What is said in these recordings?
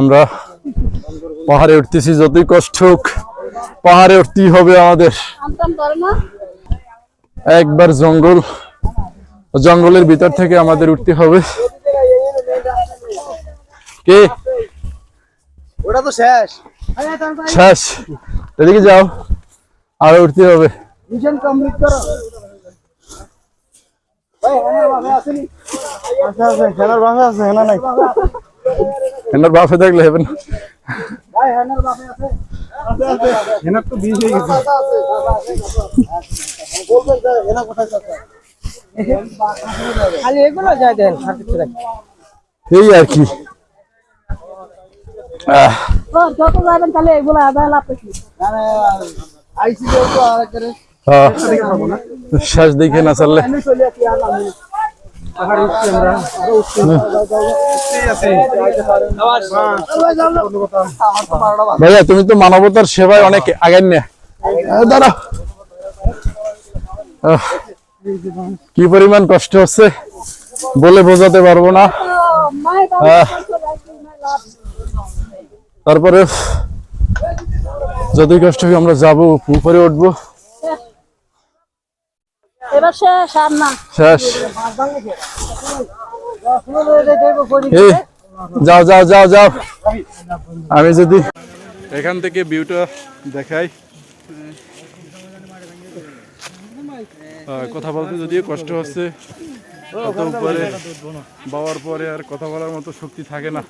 আমরা পাহাড়ে উঠতেছি যতই কষ্ট হোক পাহাড়ে উঠতেই হবে আমাদের। একবার জঙ্গল জঙ্গলের ভিতর থেকে আমাদের উঠতে হবে। কে? ওটা তো শেষ। শেষ। এদিকে যাও আর উঠতে হবে। মিশন কমপ্লিট করো। ভাই আসেনি। আছে হ্যানার বাসা আছে হ্যানা নাই এনার বাপে থাকলে হবে না ভাই হ্যানার বাসা আছে আছে আছে হ্যানার তো বিষ হয়ে গেছে বলবেন যে হ্যানা কোথায় আছে খালি এগুলো যাই দেন আর কিছু নাই এই আর কি আহ, ও যত যাবেন তাহলে এগুলো আদায় লাভ পেছি মানে আইসি তো আর করে আহ, শেষ দেখে না চললে ভাইয়া তুমি তো মানবতার সেবায় অনেক আগাই না। আহ, কি পরিমাণ কষ্ট হচ্ছে বলে বোঝাতে পারব না। তারপরে যতই কষ্ট হোক আমরা যাব উপরে উঠবো। এবার শেষ, আর না। শেষ। যাও যাও যাও যাও। আমি যদি এখান থেকে ভিউটা দেখাই। কথা বলতে যদিও কষ্ট হচ্ছে বাবার পরে আর কথা বলার মতো শক্তি থাকে না।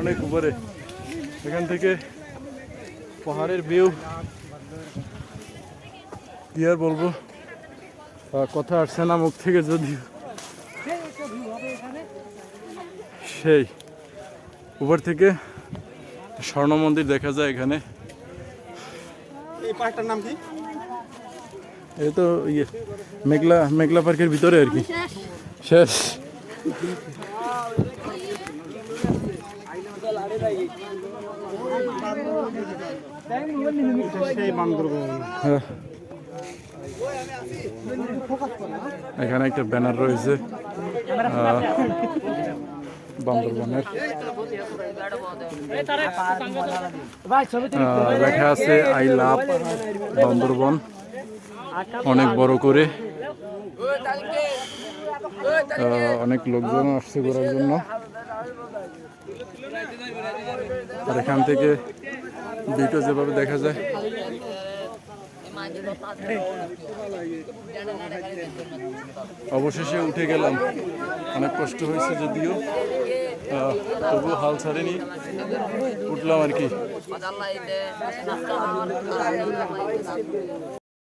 অনেক উপরে। এখান থেকে পাহাড়ের ভিউ কি আর বলব? কথা আসছে না মুখ থেকে যদি সেই। উপর থেকে স্বর্ণ মন্দির দেখা যায় এখানে। এই পাহাড়টার নাম কি? এই তো ইয়ে মেঘলা মেঘলা পার্কের ভিতরে আর কি। শেষ। এখানে একটা ব্যানার রয়েছে বান্দরবনের। লেখা আছে আই লাভ বান্দরবন। অনেক বড় করে। অনেক লোকজন আসছে ঘোরার জন্য। আর এখান থেকে ভিডিও যেভাবে দেখা যায়। অবশেষে উঠে গেলাম। অনেক কষ্ট হয়েছে যদিও। তবুও হাল ছাড়েনি। উঠলাম আর কি।